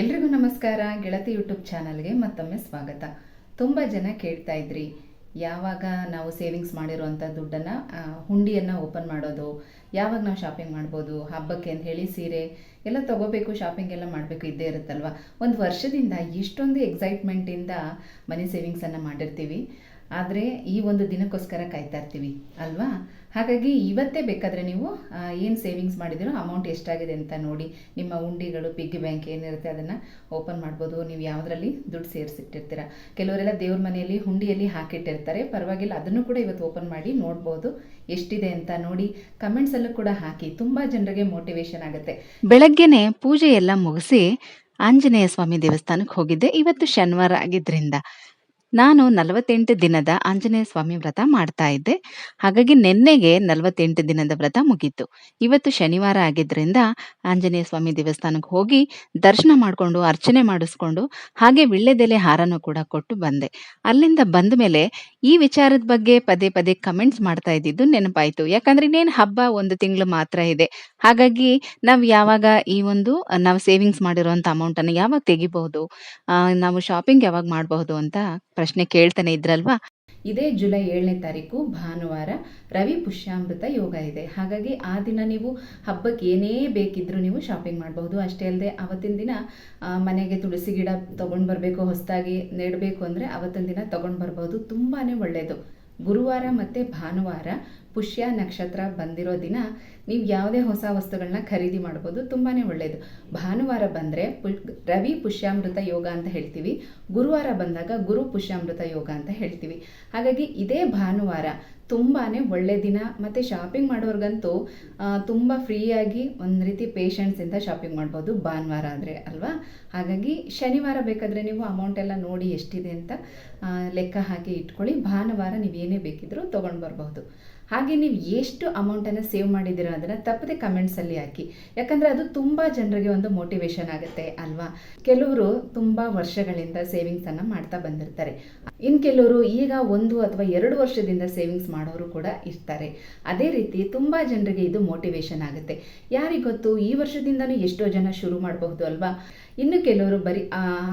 ಎಲ್ರಿಗೂ ನಮಸ್ಕಾರ. ಗೆಳತಿ ಯೂಟ್ಯೂಬ್ ಚಾನಲ್ಗೆ ಮತ್ತೊಮ್ಮೆ ಸ್ವಾಗತ. ತುಂಬ ಜನ ಕೇಳ್ತಾ ಇದ್ರಿ, ಯಾವಾಗ ನಾವು ಸೇವಿಂಗ್ಸ್ ಮಾಡಿರುವಂಥ ದುಡ್ಡನ್ನು ಹುಂಡಿಯನ್ನು ಓಪನ್ ಮಾಡೋದು, ಯಾವಾಗ ನಾವು ಶಾಪಿಂಗ್ ಮಾಡ್ಬೋದು, ಹಬ್ಬಕ್ಕೆ ಅಂತ ಹೇಳಿ ಸೀರೆ ಎಲ್ಲ ತಗೋಬೇಕು, ಶಾಪಿಂಗ್ ಎಲ್ಲ ಮಾಡಬೇಕು ಇದ್ದೇ ಇರುತ್ತಲ್ವ? ಒಂದು ವರ್ಷದಿಂದ ಎಷ್ಟೊಂದು ಎಕ್ಸೈಟ್ಮೆಂಟಿಂದ ಮನಿ ಸೇವಿಂಗ್ಸನ್ನು ಮಾಡಿರ್ತೀವಿ. ಆದರೆ ಈ ಒಂದು ದಿನಕ್ಕೋಸ್ಕರ ಕಾಯ್ತಾ ಇರ್ತೀವಿ, ಅಲ್ವಾ? ಹಾಗಾಗಿ ಇವತ್ತೇ ಬೇಕಾದರೆ ನೀವು ಏನು ಸೇವಿಂಗ್ಸ್ ಮಾಡಿದಿರೋ ಅಮೌಂಟ್ ಎಷ್ಟಾಗಿದೆ ಅಂತ ನೋಡಿ, ನಿಮ್ಮ ಉಂಡಿಗಳು ಪಿಗ್ಗಿ ಬ್ಯಾಂಕ್ ಏನಿರುತ್ತೆ ಅದನ್ನು ಓಪನ್ ಮಾಡ್ಬೋದು. ನೀವು ಯಾವುದರಲ್ಲಿ ದುಡ್ಡು ಸೇರಿಸಿಟ್ಟಿರ್ತೀರ. ಕೆಲವರೆಲ್ಲ ದೇವ್ರ ಮನೆಯಲ್ಲಿ ಹುಂಡಿಯಲ್ಲಿ ಹಾಕಿಟ್ಟಿರ್ತಾರೆ. ಪರವಾಗಿಲ್ಲ, ಅದನ್ನು ಕೂಡ ಇವತ್ತು ಓಪನ್ ಮಾಡಿ ನೋಡ್ಬೋದು ಎಷ್ಟಿದೆ ಅಂತ ನೋಡಿ ಕಮೆಂಟ್ಸಲ್ಲೂ ಕೂಡ ಹಾಕಿ, ತುಂಬ ಜನರಿಗೆ ಮೋಟಿವೇಶನ್ ಆಗುತ್ತೆ. ಬೆಳಗ್ಗೆನೆ ಪೂಜೆ ಎಲ್ಲ ಮುಗಿಸಿ ಆಂಜನೇಯ ಸ್ವಾಮಿ ದೇವಸ್ಥಾನಕ್ಕೆ ಹೋಗಿದ್ದೆ. ಇವತ್ತು ಶನಿವಾರ ಆಗಿದ್ರಿಂದ. ನಾನು ನಲವತ್ತೆಂಟು ದಿನದ ಆಂಜನೇಯ ಸ್ವಾಮಿ ವ್ರತ ಮಾಡ್ತಾ ಇದ್ದೆ. ಹಾಗಾಗಿ ನಿನ್ನೆಗೆ ನಲವತ್ತೆಂಟು ದಿನದ ವ್ರತ ಮುಗೀತು. ಇವತ್ತು ಶನಿವಾರ ಆಗಿದ್ರಿಂದ ಆಂಜನೇಯ ಸ್ವಾಮಿ ದೇವಸ್ಥಾನಕ್ಕೆ ಹೋಗಿ ದರ್ಶನ ಮಾಡಿಕೊಂಡು, ಅರ್ಚನೆ ಮಾಡಿಸ್ಕೊಂಡು, ಹಾಗೆ ವಿಳ್ಳೆದೆಲೆ ಹಾರನೂ ಕೂಡ ಕೊಟ್ಟು ಬಂದೆ. ಅಲ್ಲಿಂದ ಬಂದ ಮೇಲೆ ಈ ವಿಚಾರದ ಬಗ್ಗೆ ಪದೇ ಪದೇ ಕಮೆಂಟ್ಸ್ ಮಾಡ್ತಾ ಇದ್ದಿದ್ದು ನೆನಪಾಯಿತು. ಯಾಕಂದ್ರೆ ಇನ್ನೇನು ಹಬ್ಬ ಒಂದು ತಿಂಗಳು ಮಾತ್ರ ಇದೆ. ಹಾಗಾಗಿ ನಾವು ಯಾವಾಗ ಈ ಒಂದು, ನಾವು ಸೇವಿಂಗ್ಸ್ ಮಾಡಿರುವಂಥ ಅಮೌಂಟನ್ನು ಯಾವಾಗ ತೆಗಿಬಹುದು ನಾವು ಶಾಪಿಂಗ್ ಯಾವಾಗ ಮಾಡಬಹುದು ಅಂತ ಪ್ರಶ್ನೆ ಕೇಳ್ತಾನೆ ಇದ್ರಲ್ವಾ? ಇದೇ ಜುಲೈ ಏಳನೇ ತಾರೀಕು, ಭಾನುವಾರ ರವಿ ಪುಷ್ಯಾಮೃತ ಯೋಗ ಇದೆ. ಹಾಗಾಗಿ ಆ ದಿನ ನೀವು ಹಬ್ಬಕ್ಕೆ ಏನೇ ಬೇಕಿದ್ರೂ ನೀವು ಶಾಪಿಂಗ್ ಮಾಡಬಹುದು. ಅಷ್ಟೇ ಅಲ್ಲದೆ ಅವತ್ತಿನ ದಿನ ಮನೆಗೆ ತುಳಸಿ ಗಿಡ ತೊಗೊಂಡು ಬರಬೇಕು, ಹೊಸದಾಗಿ ನೆಡಬೇಕು ಅಂದರೆ ಅವತ್ತಿನ ದಿನ ತೊಗೊಂಡು ಬರ್ಬೋದು. ತುಂಬಾ ಒಳ್ಳೆಯದು ಗುರುವಾರ ಮತ್ತು ಭಾನುವಾರ ಪುಷ್ಯ ನಕ್ಷತ್ರ ಬಂದಿರೋ ದಿನ ನೀವು ಯಾವುದೇ ಹೊಸ ವಸ್ತುಗಳನ್ನ ಖರೀದಿ ಮಾಡ್ಬೋದು ತುಂಬಾ ಒಳ್ಳೆಯದು ಭಾನುವಾರ ಬಂದರೆ ಪು ರವಿ ಪುಷ್ಯಾಮೃತ ಯೋಗ ಅಂತ ಹೇಳ್ತೀವಿ. ಗುರುವಾರ ಬಂದಾಗ ಗುರು ಪುಷ್ಯಾಮೃತ ಯೋಗ ಅಂತ ಹೇಳ್ತೀವಿ. ಹಾಗಾಗಿ ಇದೇ ಭಾನುವಾರ ತುಂಬಾ ಒಳ್ಳೆ ದಿನ. ಮತ್ತು ಶಾಪಿಂಗ್ ಮಾಡೋರ್ಗಂತೂ ತುಂಬ ಫ್ರೀಯಾಗಿ ಒಂದು ರೀತಿ ಪೇಷನ್ಸಿಂದ ಶಾಪಿಂಗ್ ಮಾಡ್ಬೋದು. ಭಾನುವಾರ ಆದರೆ ಅಲ್ವಾ? ಹಾಗಾಗಿ ಶನಿವಾರ ಬೇಕಾದರೆ ನೀವು ಅಮೌಂಟ್ ಎಲ್ಲ ನೋಡಿ ಎಷ್ಟಿದೆ ಅಂತ ಲೆಕ್ಕ ಹಾಕಿ ಇಟ್ಕೊಳ್ಳಿ. ಭಾನುವಾರ ನೀವು ಏನೇ ಬೇಕಿದ್ರೂ ತೊಗೊಂಡು ಬರಬಹುದು ಹಾಗೆ ನೀವು ಎಷ್ಟು ಅಮೌಂಟನ್ನು ಸೇವ್ ಮಾಡಿದ್ದೀರಾ ಅದನ್ನು ತಪ್ಪದೆ ಕಮೆಂಟ್ಸಲ್ಲಿ ಹಾಕಿ. ಯಾಕಂದರೆ ಅದು ತುಂಬ ಜನರಿಗೆ ಒಂದು ಮೋಟಿವೇಶನ್ ಆಗುತ್ತೆ ಅಲ್ವಾ? ಕೆಲವರು ತುಂಬ ವರ್ಷಗಳಿಂದ ಸೇವಿಂಗ್ಸನ್ನು ಮಾಡ್ತಾ ಬಂದಿರ್ತಾರೆ. ಇನ್ನು ಕೆಲವರು ಈಗ ಒಂದು ಅಥವಾ ಎರಡು ವರ್ಷದಿಂದ ಸೇವಿಂಗ್ಸ್ ಮಾಡೋರು ಕೂಡ ಇರ್ತಾರೆ. ಅದೇ ರೀತಿ ತುಂಬ ಜನರಿಗೆ ಇದು ಮೋಟಿವೇಶನ್ ಆಗುತ್ತೆ. ಯಾರಿಗೊತ್ತು ಈ ವರ್ಷದಿಂದನೂ ಎಷ್ಟೋ ಜನ ಶುರು ಮಾಡಬಹುದು ಅಲ್ವಾ? ಇನ್ನು ಕೆಲವರು ಬರೀ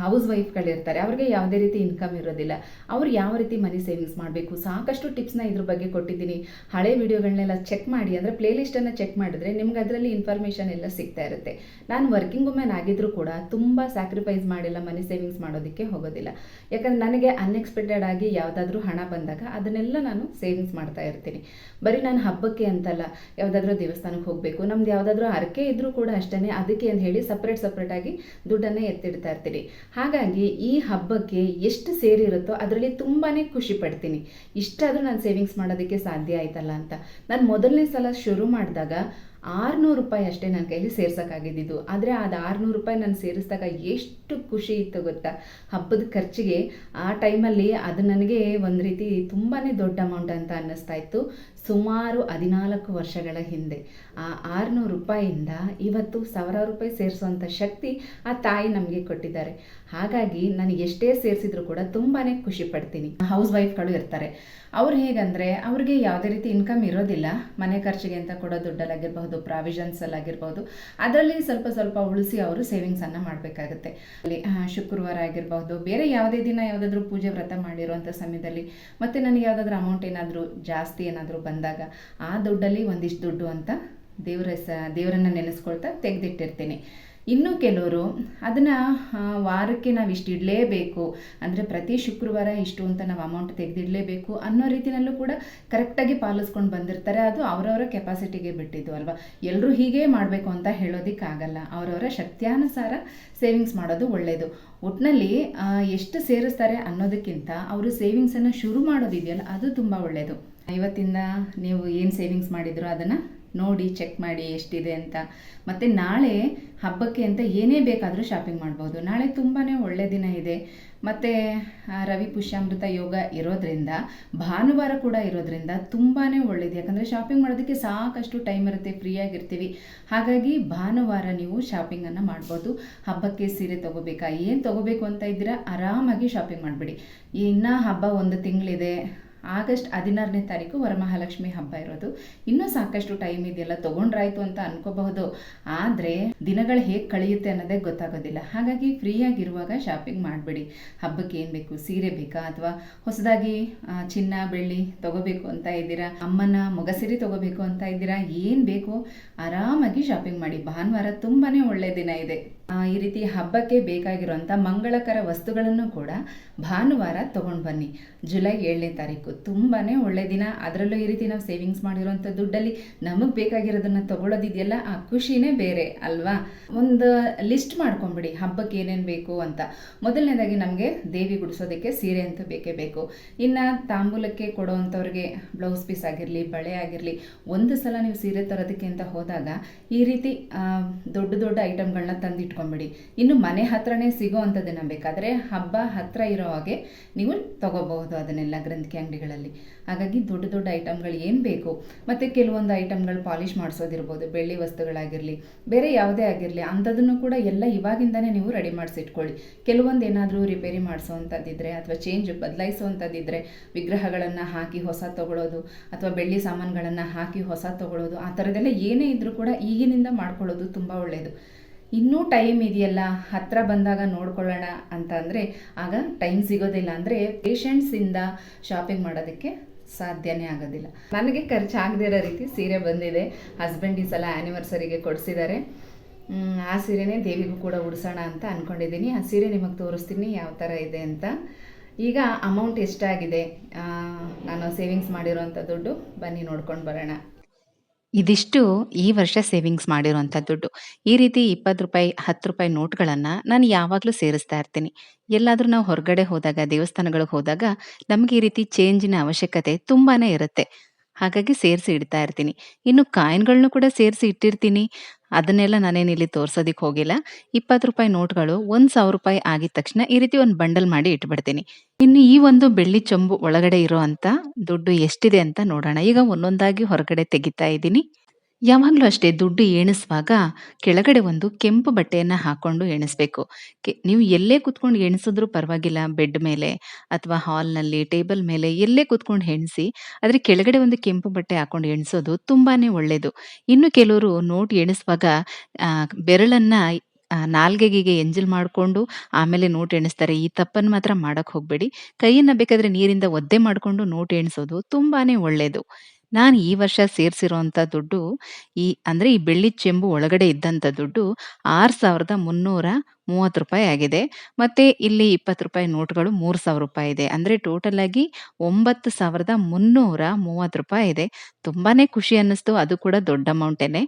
ಹೌಸ್ ವೈಫ್ಗಳಿರ್ತಾರೆ ಅವ್ರಿಗೆ ಯಾವುದೇ ರೀತಿ ಇನ್ಕಮ್ ಇರೋದಿಲ್ಲ. ಅವ್ರು ಯಾವ ರೀತಿ ಮನಿ ಸೇವಿಂಗ್ಸ್ ಮಾಡಬೇಕು? ಸಾಕಷ್ಟು ಟಿಪ್ಸ್ನ ಇದ್ರ ಬಗ್ಗೆ ಕೊಟ್ಟಿದ್ದೀನಿ. ಹಳೆ ವಿಡಿಯೋಗಳನ್ನೆಲ್ಲ ಚೆಕ್ ಮಾಡಿ, ಅಂದರೆ ಪ್ಲೇಲಿಸ್ಟನ್ನು ಚೆಕ್ ಮಾಡಿದ್ರೆ ನಿಮ್ಗೆ ಅದರಲ್ಲಿ ಇನ್ಫಾರ್ಮೇಷನ್ ಎಲ್ಲ ಸಿಗ್ತಾ ಇರುತ್ತೆ. ನಾನು ವರ್ಕಿಂಗ್ ವುಮೆನ್ ಆಗಿದ್ರೂ ಕೂಡ ತುಂಬ ಸ್ಯಾಕ್ರಿಫೈಸ್ ಮಾಡಿಲ್ಲ ಮನಿ ಸೇವಿಂಗ್ಸ್ ಮಾಡೋದಕ್ಕೆ ಹೋಗೋದಿಲ್ಲ. ಯಾಕಂದ್ರೆ ನನಗೆ ಅನ್ಎಕ್ಸ್ಪೆಕ್ಟೆಡ್ ಆಗಿ ಯಾವುದಾದ್ರೂ ಹಣ ಬಂದಾಗ ಅದನ್ನೆಲ್ಲ ನಾನು ಸೇವಿಂಗ್ಸ್ ಮಾಡ್ತಾ ಇರ್ತೀನಿ. ಬರೀ ನಾನು ಹಬ್ಬಕ್ಕೆ ಅಂತಲ್ಲ, ಯಾವುದಾದ್ರೂ ದೇವಸ್ಥಾನಕ್ಕೆ ಹೋಗಬೇಕು. ನಮ್ದು ಯಾವುದಾದ್ರೂ ಹರಕೆ ಇದ್ರೂ ಕೂಡ ಅಷ್ಟೇ ಅದಕ್ಕೆ ಅಂತ ಹೇಳಿ ಸಪ್ರೇಟ್ ಸಪ್ರೇಟಾಗಿ ದುಡ್ಡನ್ನು ಎತ್ತಿಡ್ತಾ ಇರ್ತೀನಿ ಹಾಗಾಗಿ ಈ ಹಬ್ಬಕ್ಕೆ ಎಷ್ಟು ಸೇರಿರುತ್ತೋ ಅದರಲ್ಲಿ ತುಂಬಾ ಖುಷಿ ಪಡ್ತೀನಿ. ಇಷ್ಟಾದರೂ ನಾನು ಸೇವಿಂಗ್ಸ್ ಮಾಡೋದಕ್ಕೆ ಸಾಧ್ಯ ಆಯ್ತಲ್ಲ ಅಂತ. ನಾನು ಮೊದಲನೇ ಸಲ ಶುರು ಮಾಡಿದಾಗ ಆರುನೂರು ರೂಪಾಯಿ ಅಷ್ಟೇ ನನ್ನ ಕೈಲಿ ಸೇರ್ಸೋಕ್ಕಾಗಿದ್ದಿದ್ದು. ಆದರೆ ಅದು ಆರುನೂರು ರೂಪಾಯಿ ನಾನು ಸೇರಿಸಿದಾಗ ಎಷ್ಟು ಖುಷಿ ಇತ್ತು ಗೊತ್ತಾ? ಹಬ್ಬದ ಖರ್ಚಿಗೆ ಆ ಟೈಮಲ್ಲಿ ಅದು ನನಗೆ ಒಂದು ರೀತಿ ತುಂಬಾ ದೊಡ್ಡ ಅಮೌಂಟ್ ಅಂತ ಅನ್ನಿಸ್ತಾ ಇತ್ತು. ಸುಮಾರು ಹದಿನಾಲ್ಕು ವರ್ಷಗಳ ಹಿಂದೆ, ಆ ಆರುನೂರು ರೂಪಾಯಿಯಿಂದ ಇವತ್ತು ಸಾವಿರಾರು ರೂಪಾಯಿ ಸೇರಿಸುವಂಥ ಶಕ್ತಿ ಆ ತಾಯಿ ನಮಗೆ ಕೊಟ್ಟಿದ್ದಾರೆ. ಹಾಗಾಗಿ ನನಗೆ ಎಷ್ಟೇ ಸೇರಿಸಿದ್ರು ಕೂಡ ತುಂಬಾ ಖುಷಿ ಪಡ್ತೀನಿ. ಹೌಸ್ ವೈಫ್ಗಳು ಇರ್ತಾರೆ. ಅವ್ರು ಹೇಗಂದರೆ, ಅವ್ರಿಗೆ ಯಾವುದೇ ರೀತಿ ಇನ್ಕಮ್ ಇರೋದಿಲ್ಲ. ಮನೆ ಖರ್ಚಿಗೆ ಅಂತ ಕೊಡೋ ದುಡ್ಡಲ್ಲಾಗಿರ್ಬಹುದು ಪ್ರಾವಿಷನ್ಸಲ್ಲಾಗಿರ್ಬೋದು ಅದರಲ್ಲಿ ಸ್ವಲ್ಪ ಸ್ವಲ್ಪ ಉಳಿಸಿ ಅವರು ಸೇವಿಂಗ್ಸನ್ನು ಮಾಡಬೇಕಾಗುತ್ತೆ. ಅಲ್ಲಿ ಶುಕ್ರವಾರ ಆಗಿರಬಹುದು, ಬೇರೆ ಯಾವುದೇ ದಿನ ಯಾವುದಾದ್ರೂ ಪೂಜೆ ವ್ರತ ಮಾಡಿರುವಂಥ ಸಮಯದಲ್ಲಿ ಮತ್ತು ನನಗೆ ಯಾವುದಾದ್ರೂ ಅಮೌಂಟ್ ಏನಾದರೂ ಜಾಸ್ತಿ ಏನಾದರೂ ಬಂದಾಗ ಆ ದುಡ್ಡಲ್ಲಿ ಒಂದಿಷ್ಟು ದುಡ್ಡು ಅಂತ ದೇವರ ಸ ದೇವರನ್ನು ನೆನೆಸ್ಕೊಳ್ತಾ ತೆಗೆದಿಟ್ಟಿರ್ತೀನಿ. ಇನ್ನು ಕೆಲವರು ಅದನ್ನು ವಾರಕ್ಕೆ ನಾವು ಇಷ್ಟು ಇಡಲೇಬೇಕು, ಅಂದರೆ ಪ್ರತಿ ಶುಕ್ರವಾರ ಇಷ್ಟು ಅಂತ ನಾವು ಅಮೌಂಟ್ ತೆಗೆದಿಡಲೇಬೇಕು ಅನ್ನೋ ರೀತಿಯಲ್ಲೂ ಕೂಡ ಕರೆಕ್ಟಾಗಿ ಪಾಲಿಸ್ಕೊಂಡು ಬಂದಿರ್ತಾರೆ. ಅದು ಅವರವರ ಕೆಪಾಸಿಟಿಗೆ ಬಿಟ್ಟಿದ್ದು ಅಲ್ವಾ? ಎಲ್ಲರೂ ಹೀಗೇ ಮಾಡಬೇಕು ಅಂತ ಹೇಳೋದಕ್ಕಾಗಲ್ಲ. ಅವರವರ ಶಕ್ತಿಯಾನುಸಾರ ಸೇವಿಂಗ್ಸ್ ಮಾಡೋದು ಒಳ್ಳೆಯದು ಒಟ್ಟಿನಲ್ಲಿ ಎಷ್ಟು ಸೇರಿಸ್ತಾರೆ ಅನ್ನೋದಕ್ಕಿಂತ ಅವರು ಸೇವಿಂಗ್ಸನ್ನು ಶುರು ಮಾಡೋದಿದೆಯಲ್ಲ, ಅದು ತುಂಬ ಒಳ್ಳೆಯದು ಇವತ್ತಿಂದ ನೀವು ಏನು ಸೇವಿಂಗ್ಸ್ ಮಾಡಿದ್ರು ಅದನ್ನು ನೋಡಿ ಚೆಕ್ ಮಾಡಿ ಎಷ್ಟಿದೆ ಅಂತ. ಮತ್ತು ನಾಳೆ ಹಬ್ಬಕ್ಕೆ ಅಂತ ಏನೇ ಬೇಕಾದರೂ ಶಾಪಿಂಗ್ ಮಾಡ್ಬೋದು. ನಾಳೆ ತುಂಬಾ ಒಳ್ಳೆ ದಿನ ಇದೆ. ಮತ್ತು ರವಿ ಪುಷ್ಯಾಮೃತ ಯೋಗ ಇರೋದ್ರಿಂದ, ಭಾನುವಾರ ಕೂಡ ಇರೋದ್ರಿಂದ ತುಂಬಾ ಒಳ್ಳೇದು. ಯಾಕಂದರೆ ಶಾಪಿಂಗ್ ಮಾಡೋದಕ್ಕೆ ಸಾಕಷ್ಟು ಟೈಮ್ ಇರುತ್ತೆ ಫ್ರೀಯಾಗಿರ್ತೀವಿ ಹಾಗಾಗಿ ಭಾನುವಾರ ನೀವು ಶಾಪಿಂಗನ್ನು ಮಾಡ್ಬೋದು. ಹಬ್ಬಕ್ಕೆ ಸೀರೆ ತೊಗೋಬೇಕಾ, ಏನು ತೊಗೋಬೇಕು ಅಂತ ಇದ್ದೀರಾ, ಆರಾಮಾಗಿ ಶಾಪಿಂಗ್ ಮಾಡಿಬಿಡಿ. ಇನ್ನೂ ಹಬ್ಬ ಒಂದು ತಿಂಗಳಿದೆ. ಆಗಸ್ಟ್ ಹದಿನಾರನೇ ತಾರೀಕು ವರಮಹಾಲಕ್ಷ್ಮಿ ಹಬ್ಬ ಇರೋದು. ಇನ್ನೂ ಸಾಕಷ್ಟು ಟೈಮ್ ಇದೆಯಲ್ಲ ತೊಗೊಂಡ್ರಾಯ್ತು ಅಂತ ಅನ್ಕೋಬಹುದು. ಆದರೆ ದಿನಗಳು ಹೇಗೆ ಕಳೆಯುತ್ತೆ ಅನ್ನೋದೇ ಗೊತ್ತಾಗೋದಿಲ್ಲ. ಹಾಗಾಗಿ ಫ್ರೀಯಾಗಿರುವಾಗ ಶಾಪಿಂಗ್ ಮಾಡಿಬಿಡಿ. ಹಬ್ಬಕ್ಕೆ ಏನು ಬೇಕು? ಸೀರೆ ಬೇಕಾ ಅಥವಾ ಹೊಸದಾಗಿ ಚಿನ್ನ, ಬೆಳ್ಳಿ ತಗೋಬೇಕು ಅಂತ ಇದ್ದೀರಾ? ಅಮ್ಮನ ಮೊಗಸಿರಿ ತಗೋಬೇಕು ಅಂತ ಇದ್ದೀರಾ? ಏನು ಬೇಕು? ಆರಾಮಾಗಿ ಶಾಪಿಂಗ್ ಮಾಡಿ. ಭಾನುವಾರ ತುಂಬಾ ಒಳ್ಳೆ ದಿನ ಇದೆ. ಈ ರೀತಿ ಹಬ್ಬಕ್ಕೆ ಬೇಕಾಗಿರುವಂಥ ಮಂಗಳಕರ ವಸ್ತುಗಳನ್ನು ಕೂಡ ಭಾನುವಾರ ತೊಗೊಂಡು ಬನ್ನಿ. ಜುಲೈ ಏಳನೇ ತಾರೀಕು. ತುಂಬಾ ಒಳ್ಳೆ ದಿನ. ಅದರಲ್ಲೂ ಈ ರೀತಿ ನಾವು ಸೇವಿಂಗ್ಸ್ ಮಾಡಿರೋಂಥ ದುಡ್ಡಲ್ಲಿ ನಮಗೆ ಬೇಕಾಗಿರೋದನ್ನು ತಗೊಳ್ಳೋದಿದೆಯಲ್ಲ ಆ ಖುಷಿನೇ ಬೇರೆ, ಅಲ್ವಾ? ಒಂದು ಲಿಸ್ಟ್ ಮಾಡ್ಕೊಂಬಿಡಿ, ಹಬ್ಬಕ್ಕೆ ಏನೇನು ಬೇಕು ಅಂತ. ಮೊದಲನೇದಾಗಿ ನಮಗೆ ದೇವಿ ಗುಡಿಸೋದಕ್ಕೆ ಸೀರೆ ಅಂತ ಬೇಕೇ ಬೇಕು. ಇನ್ನು ತಾಂಬೂಲಕ್ಕೆ ಕೊಡೋವಂಥವ್ರಿಗೆ ಬ್ಲೌಸ್ ಪೀಸ್ ಆಗಿರಲಿ, ಬಳೆ ಆಗಿರಲಿ, ಒಂದು ಸಲ ನೀವು ಸೀರೆ ತರೋದಕ್ಕೆ ಅಂತ ಹೋದಾಗ ಈ ರೀತಿ ದೊಡ್ಡ ದೊಡ್ಡ ಐಟಮ್ಗಳನ್ನ ಇನ್ನು ಮನೆ ಹತ್ರನೇ ಸಿಗೋ ಅಂಥದ್ದನ್ನು ಬೇಕಾದರೆ ಹಬ್ಬ ಹತ್ರ ಇರೋ ಹಾಗೆ ನೀವು ತಗೋಬಹುದು ಅದನ್ನೆಲ್ಲ ಗ್ರಂಥಿಕೆ ಅಂಗಡಿಗಳಲ್ಲಿ. ಹಾಗಾಗಿ ದೊಡ್ಡ ದೊಡ್ಡ ಐಟಮ್ಗಳು ಏನು ಬೇಕು? ಮತ್ತು ಕೆಲವೊಂದು ಐಟಮ್ಗಳು ಪಾಲಿಷ್ ಮಾಡಿಸೋದಿರ್ಬೋದು, ಬೆಳ್ಳಿ ವಸ್ತುಗಳಾಗಿರಲಿ, ಬೇರೆ ಯಾವುದೇ ಆಗಿರಲಿ, ಅಂಥದ್ದನ್ನು ಕೂಡ ಎಲ್ಲ ಇವಾಗಿಂದನೇ ನೀವು ರೆಡಿ ಮಾಡಿಸಿಟ್ಕೊಳ್ಳಿ. ಕೆಲವೊಂದು ಏನಾದರೂ ರಿಪೇರಿ ಮಾಡಿಸೋವಂಥದ್ದಿದ್ರೆ ಅಥವಾ ಚೇಂಜ್ ಬದಲಾಯಿಸುವಂಥದ್ದಿದ್ರೆ ವಿಗ್ರಹಗಳನ್ನು ಹಾಕಿ ಹೊಸ ತಗೊಳ್ಳೋದು ಅಥವಾ ಬೆಳ್ಳಿ ಸಾಮಾನುಗಳನ್ನು ಹಾಕಿ ಹೊಸ ತಗೊಳ್ಳೋದು ಆ ಥರದ್ದೆಲ್ಲ ಏನೇ ಇದ್ದರೂ ಕೂಡ ಈಗಿನಿಂದ ಮಾಡ್ಕೊಳ್ಳೋದು ತುಂಬ ಒಳ್ಳೆಯದು ಇನ್ನೂ ಟೈಮ್ ಇದೆಯಲ್ಲ, ಹತ್ರ ಬಂದಾಗ ನೋಡ್ಕೊಳ್ಳೋಣ ಅಂತ ಅಂದರೆ ಆಗ ಟೈಮ್ ಸಿಗೋದಿಲ್ಲ ಅಂದರೆ ಪೇಷಂಟ್ಸಿಂದ ಶಾಪಿಂಗ್ ಮಾಡೋದಕ್ಕೆ ಸಾಧ್ಯನೇ ಆಗೋದಿಲ್ಲ. ನನಗೆ ಖರ್ಚಾಗದೇ ಇರೋ ರೀತಿ ಸೀರೆ ಬಂದಿದೆ. ಹಸ್ಬೆಂಡ್ ಈ ಸಲ ಆ್ಯನಿವರ್ಸರಿಗೆ ಕೊಡಿಸಿದ್ದಾರೆ. ಆ ಸೀರೆನೇ ದೇವಿಗೂ ಕೂಡ ಉಡಿಸೋಣ ಅಂತ ಅಂದ್ಕೊಂಡಿದ್ದೀನಿ ಆ ಸೀರೆ ನಿಮಗೆ ತೋರಿಸ್ತೀನಿ ಯಾವ ಥರ ಇದೆ ಅಂತ. ಈಗ ಅಮೌಂಟ್ ಎಷ್ಟಾಗಿದೆ? ನಾನು ಸೇವಿಂಗ್ಸ್ ಮಾಡಿರೋಂಥ ದುಡ್ಡು ಬನ್ನಿ ನೋಡ್ಕೊಂಡು ಬರೋಣ. ಇದಿಷ್ಟು ಈ ವರ್ಷ ಸೇವಿಂಗ್ಸ್ ಮಾಡಿರುವಂಥ ದುಡ್ಡು. ಈ ರೀತಿ ₹20, ರೂಪಾಯಿ, ₹10 ರೂಪಾಯಿ ನೋಟ್‌ಗಳನ್ನ ನಾನು ಯಾವಾಗಲೂ ಸೇರಿಸ್ತಾ ಇರ್ತೀನಿ. ಎಲ್ಲಾದ್ರೂ ನಾವು ಹೊರಗಡೆ ಹೋದಾಗ, ದೇವಸ್ಥಾನಗಳಿಗೆ ಹೋದಾಗ ನಮ್ಗೆ ಈ ರೀತಿ ಚೇಂಜಿನ ಅವಶ್ಯಕತೆ ತುಂಬಾನೇ ಇರುತ್ತೆ. ಹಾಗಾಗಿ ಸೇರಿಸಿ ಇಡ್ತಾ ಇರ್ತೀನಿ. ಇನ್ನು ಕಾಯಿನ್ಗಳನ್ನು ಕೂಡ ಸೇರಿಸಿ ಇಟ್ಟಿರ್ತೀನಿ. ಅದನ್ನೆಲ್ಲ ನಾನೇನು ಇಲ್ಲಿ ತೋರ್ಸೋದಿಕ್ ಹೋಗಿಲ್ಲ. ₹20 ರೂಪಾಯಿ ನೋಟ್‌ಗಳು ಒಂದು ಸಾವಿರ ರೂಪಾಯಿ ಆಗಿದ ತಕ್ಷಣ ಈ ರೀತಿ ಒಂದು ಬಂಡಲ್ ಮಾಡಿ ಇಟ್ಬಿಡ್ತೀನಿ. ಇನ್ನು ಈ ಒಂದು ಬೆಳ್ಳಿ ಚೊಂಬು ಒಳಗಡೆ ಇರೋ ಅಂತ ದುಡ್ಡು ಎಷ್ಟಿದೆ ಅಂತ ನೋಡೋಣ. ಈಗ ಒಂದೊಂದಾಗಿ ಹೊರಗಡೆ ತೆಗಿತಾ ಇದ್ದೀನಿ. ಯಾವಾಗ್ಲೂ ಅಷ್ಟೇ ದುಡ್ಡು ಎಣಿಸುವಾಗ ಕೆಳಗಡೆ ಒಂದು ಕೆಂಪು ಬಟ್ಟೆಯನ್ನು ಹಾಕೊಂಡು ಎಣಿಸ್ಬೇಕು. ಕೆ ನೀವು ಎಲ್ಲೇ ಕೂತ್ಕೊಂಡು ಎಣಿಸಿದ್ರೂ ಪರವಾಗಿಲ್ಲ ಬೆಡ್ ಮೇಲೆ ಅಥವಾ ಹಾಲ್‌ನಲ್ಲಿ, ಟೇಬಲ್ ಮೇಲೆ ಎಲ್ಲೇ ಕೂತ್ಕೊಂಡು ಎಣಿಸಿ. ಆದ್ರೆ ಕೆಳಗಡೆ ಒಂದು ಕೆಂಪು ಬಟ್ಟೆ ಹಾಕೊಂಡು ಎಣಿಸೋದು ತುಂಬಾನೇ ಒಳ್ಳೇದು. ಇನ್ನು ಕೆಲವರು ನೋಟ್ ಎಣಿಸುವಾಗ ಬೆರಳನ್ನು ನಾಲ್ಗೆಗೆ ಎಂಜಲ್ ಮಾಡಿಕೊಂಡು ಆಮೇಲೆ ನೋಟ್ ಎಣಿಸ್ತಾರೆ. ಈ ತಪ್ಪನ್ನು ಮಾತ್ರ ಮಾಡೋಕ್ಕೆ ಹೋಗಬೇಡಿ ಕೈಯನ್ನ ಬೇಕಾದರೆ ನೀರಿಂದ ಒದ್ದೆ ಮಾಡ್ಕೊಂಡು ನೋಟ್ ಎಣಿಸೋದು ತುಂಬಾನೇ ಒಳ್ಳೇದು. ನಾನು ಈ ವರ್ಷ ಸೇರ್ಸಿರೋಂಥ ದುಡ್ಡು ಈ, ಅಂದರೆ ಈ ಬೆಳ್ಳಿ ಚೆಂಬು ಒಳಗಡೆ ಇದ್ದಂಥ ದುಡ್ಡು ₹6330 ರೂಪಾಯಿ ಆಗಿದೆ. ಮತ್ತು ಇಲ್ಲಿ ₹20 ರೂಪಾಯಿ ನೋಟ್‌ಗಳು ₹3000 ರೂಪಾಯಿ ಇದೆ. ಅಂದ್ರೆ ಟೋಟಲ್ ಆಗಿ ₹9330 ರೂಪಾಯಿ ಇದೆ. ತುಂಬಾ ಖುಷಿ ಅನ್ನಿಸ್ತು. ಅದು ಕೂಡ ದೊಡ್ಡ ಅಮೌಂಟೇನೆ.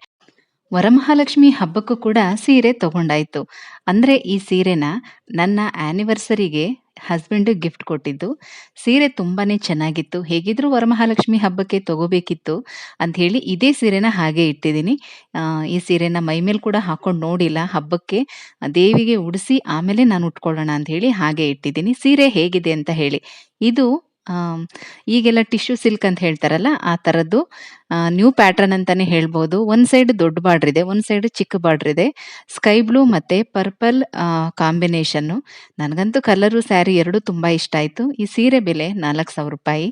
ವರಮಹಾಲಕ್ಷ್ಮಿ ಹಬ್ಬಕ್ಕೂ ಕೂಡ ಸೀರೆ ತಗೊಂಡಾಯ್ತು. ಅಂದರೆ ಈ ಸೀರೆನ ನನ್ನ ಆನಿವರ್ಸರಿಗೆ ಹಸ್ಬೆಂಡ್ ಗಿಫ್ಟ್ ಕೊಟ್ಟಿದ್ದು. ಸೀರೆ ತುಂಬಾನೇ ಚೆನ್ನಾಗಿತ್ತು. ಹೇಗಿದ್ರು ವರಮಹಾಲಕ್ಷ್ಮಿ ಹಬ್ಬಕ್ಕೆ ತಗೋಬೇಕಿತ್ತು ಅಂತ ಹೇಳಿ ಇದೇ ಸೀರೆನ ಹಾಗೆ ಇಟ್ಟಿದ್ದೀನಿ. ಈ ಸೀರೆನ ಮೈಮೇಲೆ ಕೂಡ ಹಾಕೊಂಡು ನೋಡಿಲ್ಲ. ಹಬ್ಬಕ್ಕೆ ದೇವಿಗೆ ಉಡಿಸಿ ಆಮೇಲೆ ನಾನು ಉಟ್ಕೊಳ್ಳೋಣ ಅಂತ ಹೇಳಿ ಹಾಗೆ ಇಟ್ಟಿದ್ದೀನಿ. ಸೀರೆ ಹೇಗಿದೆ ಅಂತ ಹೇಳಿ. ಇದು ಈಗೆಲ್ಲ ಟಿಶ್ಯೂ ಸಿಲ್ಕ್ ಅಂತ ಹೇಳ್ತಾರಲ್ಲ ಆ ಥರದ್ದು ನ್ಯೂ ಪ್ಯಾಟರ್ನ್ ಅಂತಾನೆ ಹೇಳ್ಬೋದು. ಒಂದು ಸೈಡ್ ದೊಡ್ಡ ಬಾರ್ಡ್ರ್ ಇದೆ. ಒಂದು ಸೈಡ್ ಚಿಕ್ಕ ಬಾರ್ಡ್ರ್ ಇದೆ. ಸ್ಕೈ ಬ್ಲೂ ಮತ್ತೆ ಪರ್ಪಲ್ ಕಾಂಬಿನೇಷನ್ನು. ನನಗಂತೂ ಕಲರು, ಸ್ಯಾರಿ ಎರಡೂ ತುಂಬಾ ಇಷ್ಟ ಆಯ್ತು. ಈ ಸೀರೆ ಬೆಲೆ ₹4000 ರೂಪಾಯಿ.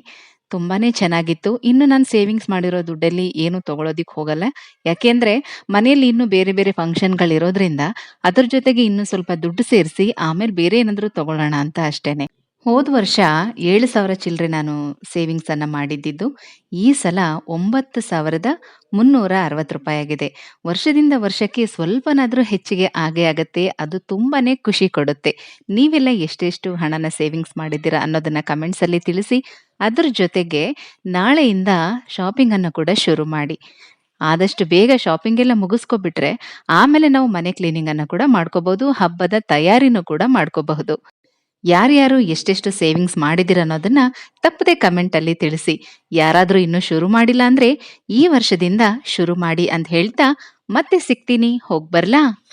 ತುಂಬಾನೇ ಚೆನ್ನಾಗಿತ್ತು. ಇನ್ನು ನಾನು ಸೇವಿಂಗ್ಸ್ ಮಾಡಿರೋ ದುಡ್ಡಲ್ಲಿ ಏನು ತಗೊಳೋದಿಕ್ಕೆ ಹೋಗಲ್ಲ. ಯಾಕೆಂದ್ರೆ ಮನೆಯಲ್ಲಿ ಇನ್ನೂ ಬೇರೆ ಬೇರೆ ಫಂಕ್ಷನ್‌ಗಳಿರೋದ್ರಿಂದ ಅದ್ರ ಜೊತೆಗೆ ಇನ್ನೂ ಸ್ವಲ್ಪ ದುಡ್ಡು ಸೇರಿಸಿ ಆಮೇಲೆ ಬೇರೆ ಏನಾದರೂ ತಗೊಳ್ಳೋಣ ಅಂತ ಅಷ್ಟೇನೆ. ಹೋದ ವರ್ಷ ಏಳು ಸಾವಿರ ಚಿಲ್ಲರೆ ನಾನು ಸೇವಿಂಗ್ಸ್ ಅನ್ನ ಮಾಡಿದ್ದಿದ್ದು. ಈ ಸಲ ₹9360 ರೂಪಾಯಿ ಆಗಿದೆ. ವರ್ಷದಿಂದ ವರ್ಷಕ್ಕೆ ಸ್ವಲ್ಪನಾದರೂ ಹೆಚ್ಚಿಗೆ ಆಗೇ ಆಗುತ್ತೆ, ಅದು ತುಂಬಾ ಖುಷಿ ಕೊಡುತ್ತೆ. ನೀವೆಲ್ಲ ಎಷ್ಟೆಷ್ಟು ಹಣನ ಸೇವಿಂಗ್ಸ್ ಮಾಡಿದ್ದೀರಾ ಅನ್ನೋದನ್ನ ಕಮೆಂಟ್ಸಲ್ಲಿ ತಿಳಿಸಿ. ಅದ್ರ ಜೊತೆಗೆ ನಾಳೆಯಿಂದ ಶಾಪಿಂಗ್ ಅನ್ನು ಕೂಡ ಶುರು ಮಾಡಿ. ಆದಷ್ಟು ಬೇಗ ಶಾಪಿಂಗ್ ಎಲ್ಲ ಮುಗಿಸ್ಕೊಬಿಟ್ರೆ, ಆಮೇಲೆ ನಾವು ಮನೆ ಕ್ಲೀನಿಂಗ್ ಅನ್ನ ಕೂಡ ಮಾಡ್ಕೋಬಹುದು. ಹಬ್ಬದ ತಯಾರಿನೂ ಕೂಡ ಮಾಡ್ಕೋಬಹುದು. ಯಾರ್ಯಾರು ಎಷ್ಟೆಷ್ಟು ಸೇವಿಂಗ್ಸ್ ಮಾಡಿದಿರ ಅನ್ನೋದನ್ನ ತಪ್ಪದೆ ಕಮೆಂಟ್ ಅಲ್ಲಿ ತಿಳಿಸಿ. ಯಾರಾದ್ರೂ ಇನ್ನೂ ಶುರು ಮಾಡಿಲ್ಲ ಅಂದ್ರೆ ಈ ವರ್ಷದಿಂದ ಶುರು ಮಾಡಿ ಅಂತ ಹೇಳ್ತಾ ಮತ್ತೆ ಸಿಗ್ತೀನಿ. ಹೋಗ್ಬರ್ಲಾ?